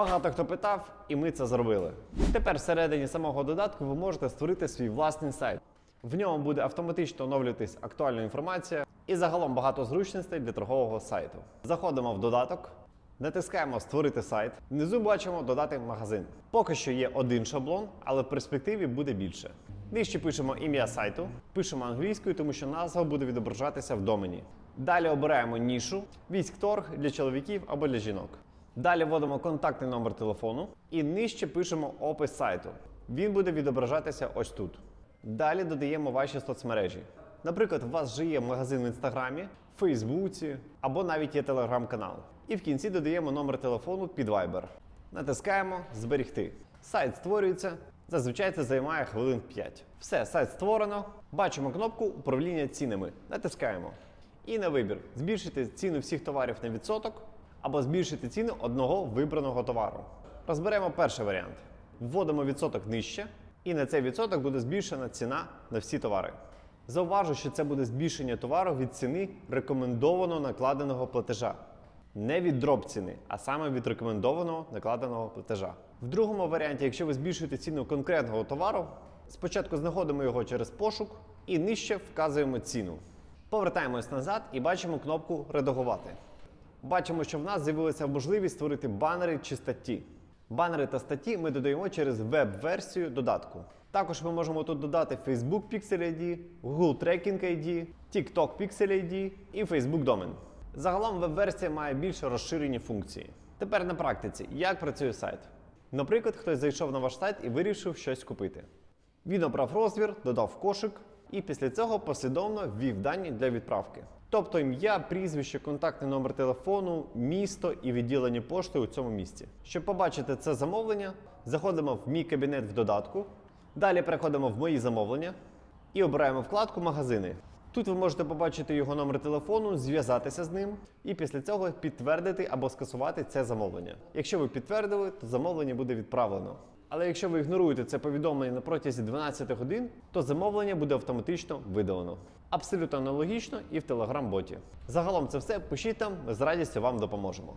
Багато хто питав, і ми це зробили. Тепер всередині самого додатку ви можете створити свій власний сайт. В ньому буде автоматично оновлюватись актуальна інформація і загалом багато зручностей для торгового сайту. Заходимо в додаток, натискаємо Створити сайт. Внизу бачимо додати магазин. Поки що є один шаблон, але в перспективі буде більше. Нижче пишемо ім'я сайту, пишемо англійською, тому що назва буде відображатися в домені. Далі обираємо нішу, військторг для чоловіків або для жінок. Далі вводимо контактний номер телефону і нижче пишемо опис сайту. Він буде відображатися ось тут. Далі додаємо ваші соцмережі. Наприклад, у вас вже є магазин в інстаграмі, Фейсбуці або навіть є телеграм-канал. І в кінці додаємо номер телефону під Viber. Натискаємо Зберігти. Сайт створюється. Зазвичай це займає хвилин 5. Все, сайт створено. Бачимо кнопку управління цінами. Натискаємо. І на вибір збільшити ціну всіх товарів на відсоток або збільшити ціну одного вибраного товару. Розберемо перший варіант. Вводимо відсоток нижче, і на цей відсоток буде збільшена ціна на всі товари. Зауважу, що це буде збільшення товару від ціни рекомендовано накладеного платежа. Не від дроб ціни, а саме від рекомендованого накладеного платежа. В другому варіанті, якщо ви збільшуєте ціну конкретного товару, спочатку знаходимо його через пошук і нижче вказуємо ціну. Повертаємось назад і бачимо кнопку Редагувати. Бачимо, що в нас з'явилася можливість створити банери чи статті. Банери та статті ми додаємо через веб-версію додатку. Також ми можемо тут додати Facebook Pixel ID, Google Tracking ID, TikTok Pixel ID і Facebook домен. Загалом веб-версія має більш розширені функції. Тепер на практиці, як працює сайт. Наприклад, хтось зайшов на ваш сайт і вирішив щось купити. Він обрав розмір, додав кошик і після цього послідовно ввів дані для відправки. Тобто ім'я, прізвище, контактний номер телефону, місто і відділення пошти у цьому місці. Щоб побачити це замовлення, заходимо в мій кабінет в додатку. Далі переходимо в мої замовлення і обираємо вкладку Магазини. Тут ви можете побачити його номер телефону, зв'язатися з ним і після цього підтвердити або скасувати це замовлення. Якщо ви підтвердили, то замовлення буде відправлено. Але якщо ви ігноруєте це повідомлення на протязі 12 годин, то замовлення буде автоматично видалено. Абсолютно аналогічно і в Telegram-боті. Загалом це все пишіть там, ми з радістю вам допоможемо.